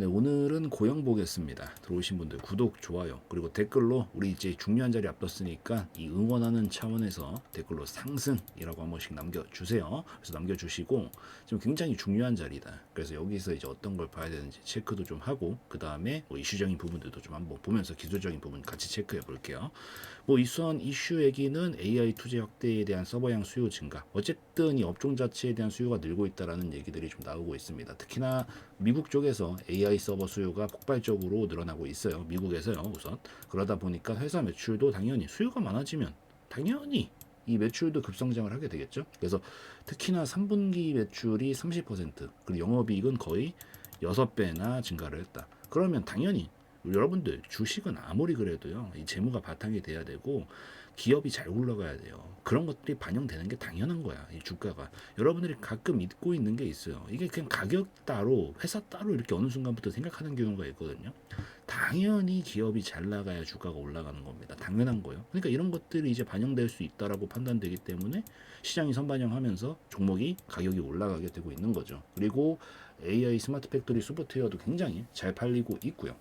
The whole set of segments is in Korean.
네, 오늘은 고영 보겠습니다. 들어오신 분들 구독, 좋아요, 그리고 댓글로 우리 이제 중요한 자리 앞뒀으니까 이 응원하는 차원에서 댓글로 상승이라고 한 번씩 남겨주세요. 그래서 남겨주시고 지금 굉장히 중요한 자리다. 그래서 여기서 이제 어떤 걸 봐야 되는지 체크도 좀 하고 그 다음에 뭐 이슈적인 부분들도 좀 한번 보면서 기술적인 부분 같이 체크해 볼게요. 뭐 이수원 이슈 얘기는 AI 투자 확대에 대한 서버양 수요 증가. 어쨌든 이 업종 자체에 대한 수요가 늘고 있다라는 얘기들이 좀 나오고 있습니다. 특히나 미국 쪽에서 AI 서버 수요가 폭발적으로 늘어나고 있어요. 미국에서요, 우선. 그러다 보니까 회사 매출도 당연히 수요가 많아지면 당연히 이 매출도 급성장을 하게 되겠죠. 그래서 특히나 3분기 매출이 30% 그리고 영업이익은 거의 6배나 증가를 했다. 그러면 당연히 여러분들 주식은 아무리 그래도요 이 재무가 바탕이 돼야 되고 기업이 잘 굴러가야 돼요. 그런 것들이 반영되는 게 당연한 거야 이 주가가. 여러분들이 가끔 잊고 있는 게 있어요. 이게 그냥 가격 따로 회사 따로 이렇게 어느 순간부터 생각하는 경우가 있거든요. 당연히 기업이 잘 나가야 주가가 올라가는 겁니다. 당연한 거예요. 그러니까 이런 것들이 이제 반영될 수 있다라고 판단되기 때문에 시장이 선반영하면서 종목이 가격이 올라가게 되고 있는 거죠. 그리고 AI 스마트 팩토리 소프트웨어도 굉장히 잘 팔리고 있고요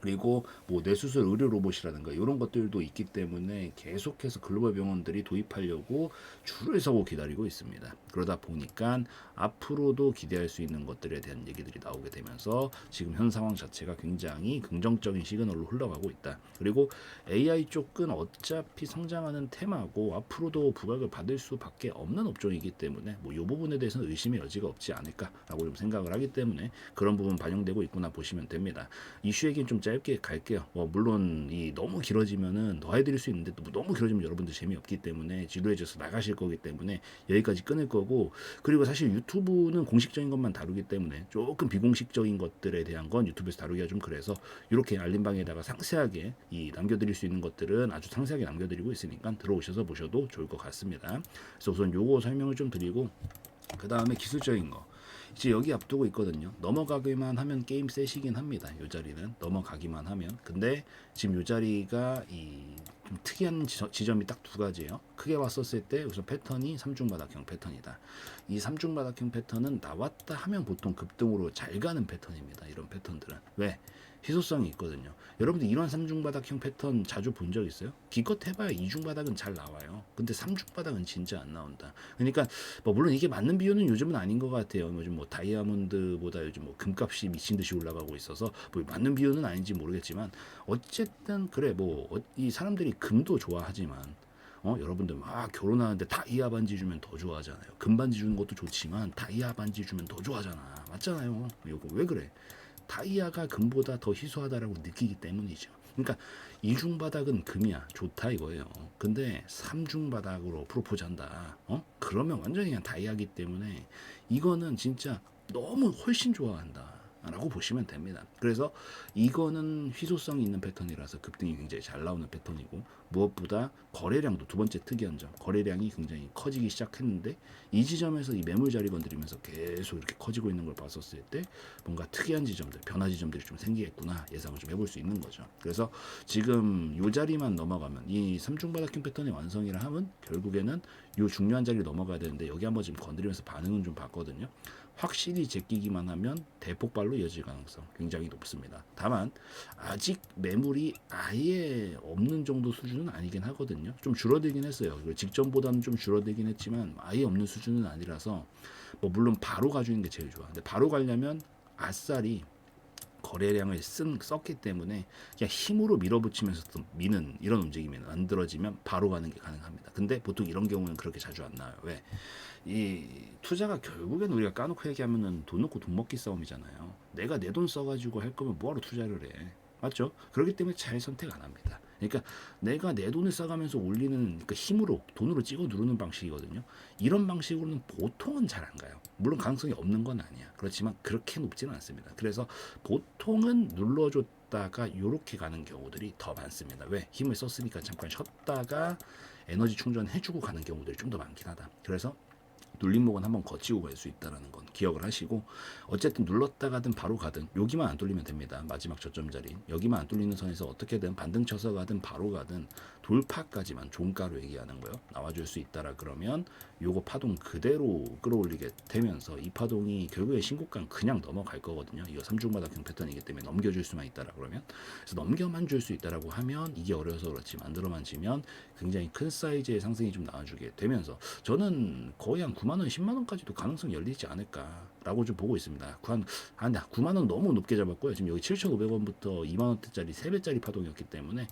그리고 뭐 뇌수술 의료 로봇이라든가 이런 것들도 있기 때문에 계속해서 글로벌 병원들이 도입하려고 줄을 서고 기다리고 있습니다. 그러다 보니까 앞으로도 기대할 수 있는 것들에 대한 얘기들이 나오게 되면서 지금 현 상황 자체가 굉장히 긍정적인 시그널로 흘러가고 있다. 그리고 AI 쪽은 어차피 성장하는 테마고 앞으로도 부각을 받을 수밖에 없는 업종이기 때문에 뭐 이 부분에 대해서는 의심의 여지가 없지 않을까라고 좀 생각을 하기 때문에 그런 부분 반영되고 있구나 보시면 됩니다. 이슈 얘기는 좀 짧게 갈게요. 뭐 물론 이 너무 길어지면은 더 해드릴 수 있는데 또 너무 길어지면 여러분들 재미없기 때문에 지루해져서 나가실 거기 때문에 여기까지 끊을 거고 그리고 사실 유튜브는 공식적인 것만 다루기 때문에 조금 비공식적인 것들에 대한 건 유튜브에서 다루기가 좀 그래서 이렇게 알림방에다가 상세하게 이 남겨드릴 수 있는 것들은 아주 상세하게 남겨드리고 있으니까 들어오셔서 보셔도 좋을 것 같습니다. 그래서 우선 요거 설명을 좀 드리고 그 다음에 기술적인 거. 이제 여기 앞두고 있거든요. 넘어가기만 하면 게임 세시긴 합니다. 요 자리는 넘어가기만 하면. 근데 지금 요 자리가 이 좀 특이한 지점, 지점이 딱 두 가지예요. 크게 봤었을 때 우선 패턴이 삼중바닥형 패턴이다. 이 삼중바닥형 패턴은 나왔다 하면 보통 급등으로 잘 가는 패턴입니다. 이런 패턴들은 왜 희소성이 있거든요. 여러분들 이런 삼중바닥형 패턴 자주 본 적 있어요? 기껏 해봐야 이중바닥은 잘 나와요. 근데 삼중바닥은 진짜 안 나온다. 그러니까 뭐 물론 이게 맞는 비율은 요즘은 아닌 것 같아요. 요즘 뭐 다이아몬드보다 요즘 뭐 금값이 미친 듯이 올라가고 있어서 뭐 맞는 비율은 아닌지 모르겠지만 어쨌든 그래 뭐 이 사람들이 금도 좋아하지만 어 여러분들 막 결혼하는데 다이아 반지 주면 더 좋아하잖아요. 금 반지 주는 것도 좋지만 다이아 반지 주면 더 좋아하잖아. 맞잖아요. 이거 왜 그래? 다이아가 금보다 더 희소하다라고 느끼기 때문이죠. 그러니까 이중 바닥은 금이야 좋다 이거예요. 근데 삼중 바닥으로 프로포즈한다. 어? 그러면 완전히 그냥 다이아기 때문에 이거는 진짜 너무 훨씬 좋아한다. 라고 보시면 됩니다. 그래서 이거는 희소성이 있는 패턴이라서 급등이 굉장히 잘 나오는 패턴이고 무엇보다 거래량도 두 번째 특이한 점 거래량이 굉장히 커지기 시작했는데 이 지점에서 이 매물 자리 건드리면서 계속 이렇게 커지고 있는 걸 봤었을 때 뭔가 특이한 지점들 변화 지점들이 좀 생기겠구나 예상을 좀 해볼 수 있는 거죠. 그래서 지금 요 자리만 넘어가면 이 삼중바닥형 패턴의 완성이라 하면 결국에는 요 중요한 자리를 넘어가야 되는데 여기 한번 지금 건드리면서 반응은 좀 봤거든요. 확실히 제끼기만 하면 대폭발로 이어질 가능성 굉장히 높습니다. 다만 아직 매물이 아예 없는 정도 수준은 아니긴 하거든요. 좀 줄어들긴 했어요. 직전보다는 좀 줄어들긴 했지만 아예 없는 수준은 아니라서 뭐 물론 바로 가주는 게 제일 좋아. 근데 바로 가려면 아싸리 거래량을 쓴 썼기 때문에 그냥 힘으로 밀어붙이면서 또 미는 이런 움직임이 만들어지면 바로 가는 게 가능합니다. 근데 보통 이런 경우는 그렇게 자주 안 나와요. 왜? 이 투자가 결국엔 우리가 까놓고 얘기하면은 돈 놓고 돈 먹기 싸움이잖아요. 내가 내 돈 써가지고 할 거면 뭐하러 투자를 해? 맞죠? 그렇기 때문에 잘 선택 안 합니다. 그러니까 내가 내 돈을 써가면서 올리는 그러니까 힘으로 돈으로 찍어 누르는 방식이거든요. 이런 방식으로는 보통은 잘 안 가요. 물론 가능성이 없는 건 아니야. 그렇지만 그렇게 높지는 않습니다. 그래서 보통은 눌러줬다가 이렇게 가는 경우들이 더 많습니다. 왜? 힘을 썼으니까 잠깐 쉬었다가 에너지 충전해주고 가는 경우들이 좀 더 많긴 하다. 그래서 눌림목은 한번 거치고 갈 수 있다라는 건 기억을 하시고 어쨌든 눌렀다 가든 바로 가든 여기만 안 뚫리면 됩니다. 마지막 저점 자리 여기만 안 뚫리는 선에서 어떻게든 반등 쳐서 가든 바로 가든 돌파까지만 종가로 얘기하는 거요. 나와줄 수 있다라 그러면 요거 파동 그대로 끌어올리게 되면서 이 파동이 결국에 신고가 그냥 넘어갈 거거든요. 이거 삼중바닥형 패턴이기 때문에 넘겨줄 수만 있다라 그러면 그래서 넘겨만 줄 수 있다라고 하면 이게 어려서 그렇지 만들어만 지면 굉장히 큰 사이즈의 상승이 좀 나와주게 되면서 저는 거의 한 9만 원, 10만 원까지도 가능성 열리지 않을까라고 좀 보고 있습니다. 한, 한 9만 원 너무 높게 잡았고요. 지금 여기 7,500원부터 2만 원대짜리 3배짜리 파동이었기 때문에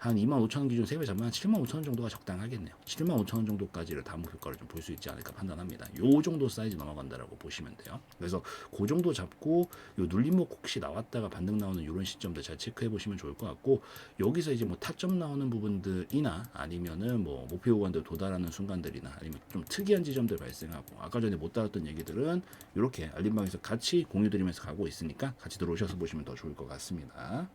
한 2만 5천 원 기준 3배 잡으면 한 7만 5천 원 정도가 적당하겠네요. 7만 5천 원 정도까지를 다음 효과를 좀 볼 수 있지 않을까 판단합니다. 요 정도 사이즈 넘어간다라고 보시면 돼요. 그래서 그 정도 잡고 요 눌림목 혹시 나왔다가 반등 나오는 이런 시점들 잘 체크해 보시면 좋을 것 같고 여기서 이제 뭐 타점 나오는 부분들이나 아니면은 뭐 목표 구간들 도달하는 순간들이나 아니면 좀 특이한 지점들 발생하고 아까 전에 못 다뤘던 얘기들은 이렇게 알림방에서 같이 공유 드리면서 가고 있으니까 같이 들어오셔서 보시면 더 좋을 것 같습니다.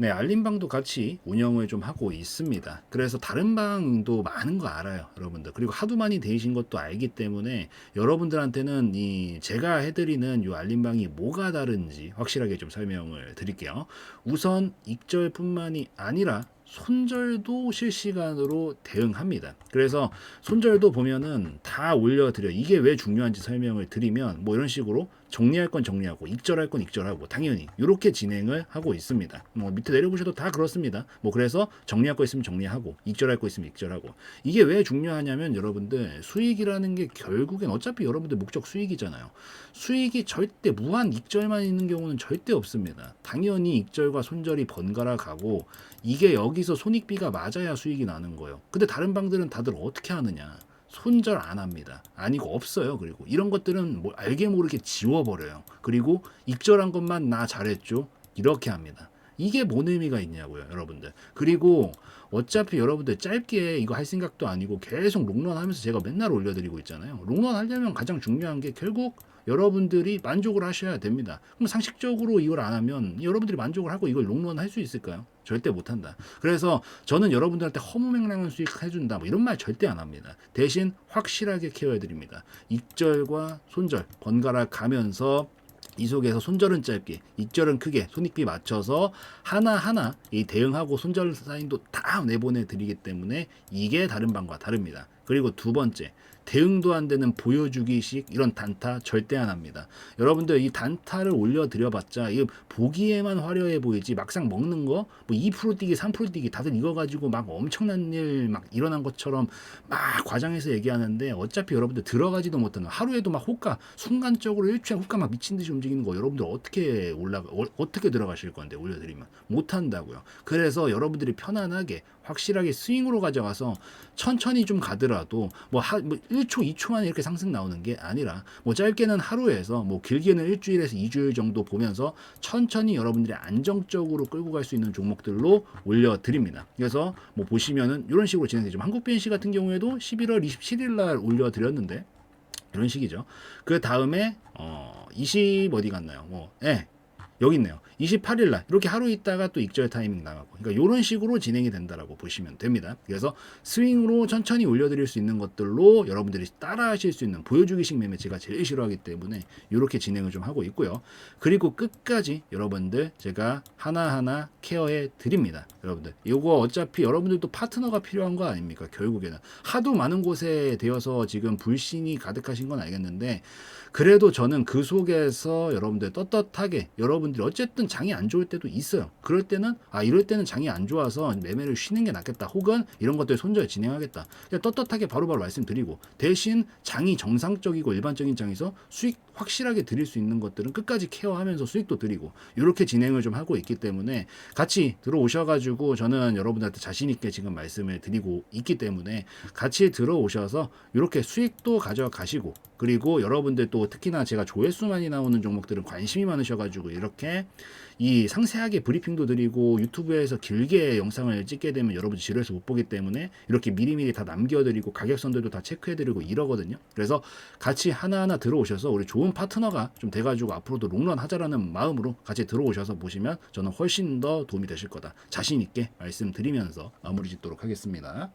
네, 알림방도 같이 운영을 좀 하고 있습니다. 그래서 다른 방도 많은 거 알아요, 여러분들. 그리고 하도 많이 되신 것도 알기 때문에 여러분들한테는 이 제가 해드리는 이 알림방이 뭐가 다른지 확실하게 좀 설명을 드릴게요. 우선 익절뿐만이 아니라 손절도 실시간으로 대응합니다. 그래서 손절도 보면은 다 올려드려. 이게 왜 중요한지 설명을 드리면 뭐 이런 식으로 정리할 건 정리하고 익절할 건 익절하고 당연히 이렇게 진행을 하고 있습니다. 뭐 밑에 내려보셔도 다 그렇습니다. 뭐 그래서 정리할 거 있으면 정리하고 익절할 거 있으면 익절하고 이게 왜 중요하냐면 여러분들 수익이라는 게 결국엔 어차피 여러분들 목적 수익이잖아요. 수익이 절대 무한 익절만 있는 경우는 절대 없습니다. 당연히 익절과 손절이 번갈아 가고 이게 여기서 손익비가 맞아야 수익이 나는 거예요. 근데 다른 방들은 다들 어떻게 하느냐? 손절 안 합니다. 아니고 없어요. 그리고 이런 것들은 뭐 알게 모르게 지워버려요. 그리고 익절한 것만 나 잘했죠. 이렇게 합니다. 이게 뭔 의미가 있냐고요, 여러분들. 그리고 어차피 여러분들 짧게 이거 할 생각도 아니고 계속 롱런 하면서 제가 맨날 올려드리고 있잖아요. 롱런 하려면 가장 중요한 게 결국 여러분들이 만족을 하셔야 됩니다. 그럼 상식적으로 이걸 안 하면 여러분들이 만족을 하고 이걸 롱런 할 수 있을까요? 절대 못한다. 그래서 저는 여러분들한테 허무맹랑한 수익 해준다. 뭐 이런 말 절대 안 합니다. 대신 확실하게 케어해드립니다. 익절과 손절 번갈아 가면서 이 속에서 손절은 짧게, 익절은 크게 손익비 맞춰서 하나하나 이 대응하고 손절 사인도 다 내보내 드리기 때문에 이게 다른 방과 다릅니다. 그리고 두 번째, 대응도 안 되는 보여주기식 이런 단타 절대 안 합니다. 여러분들 이 단타를 올려드려봤자 이거 보기에만 화려해 보이지 막상 먹는 거 뭐 2% 뛰기 3% 뛰기 다들 이거 가지고 막 엄청난 일 막 일어난 것처럼 막 과장해서 얘기하는데 어차피 여러분들 들어가지도 못하는 하루에도 막 호가 순간적으로 일주일 호가 막 미친 듯이 움직이는 거 여러분들 어떻게 올라가 어, 어떻게 들어가실 건데 올려드리면 못 한다고요. 그래서 여러분들이 편안하게 확실하게 스윙으로 가져가서 천천히 좀 가더라도 뭐, 하, 뭐 1초, 2초만 이렇게 상승 나오는 게 아니라 뭐 짧게는 하루에서 뭐 길게는 일주일에서 2주일 정도 보면서 천천히 여러분들이 안정적으로 끌고 갈 수 있는 종목들로 올려드립니다. 그래서 뭐 보시면은 이런 식으로 진행되죠. 한국 BNC 같은 경우에도 11월 27일 날 올려드렸는데 이런 식이죠. 그 다음에 어, 20 어디 갔나요? 뭐, 예. 여기 있네요. 28일 날 이렇게 하루 있다가 또 익절 타이밍 나가고 그러니까 이런 식으로 진행이 된다라고 보시면 됩니다. 그래서 스윙으로 천천히 올려드릴 수 있는 것들로 여러분들이 따라하실 수 있는 보여주기식 매매 제가 제일 싫어하기 때문에 이렇게 진행을 좀 하고 있고요. 그리고 끝까지 여러분들 제가 하나하나 케어해 드립니다. 여러분들 이거 어차피 여러분들도 파트너가 필요한 거 아닙니까? 결국에는 하도 많은 곳에 되어서 지금 불신이 가득하신 건 알겠는데 그래도 저는 그 속에서 여러분들 떳떳하게 여러분들이 어쨌든 장이 안 좋을 때도 있어요. 그럴 때는 아 이럴 때는 장이 안 좋아서 매매를 쉬는 게 낫겠다. 혹은 이런 것들 손절 진행하겠다. 떳떳하게 바로 바로 말씀드리고 대신 장이 정상적이고 일반적인 장에서 수익 확실하게 드릴 수 있는 것들은 끝까지 케어하면서 수익도 드리고 이렇게 진행을 좀 하고 있기 때문에 같이 들어오셔가지고 저는 여러분들한테 자신 있게 지금 말씀을 드리고 있기 때문에 같이 들어오셔서 이렇게 수익도 가져가시고 그리고 여러분들 또 특히나 제가 조회수 많이 나오는 종목들은 관심이 많으셔가지고 이렇게 이 상세하게 브리핑도 드리고 유튜브에서 길게 영상을 찍게 되면 여러분 지루해서 못 보기 때문에 이렇게 미리미리 다 남겨드리고 가격선들도 다 체크해드리고 이러거든요. 그래서 같이 하나하나 들어오셔서 우리 좋은 파트너가 좀 돼가지고 앞으로도 롱런 하자라는 마음으로 같이 들어오셔서 보시면 저는 훨씬 더 도움이 되실 거다. 자신 있게 말씀드리면서 마무리 짓도록 하겠습니다.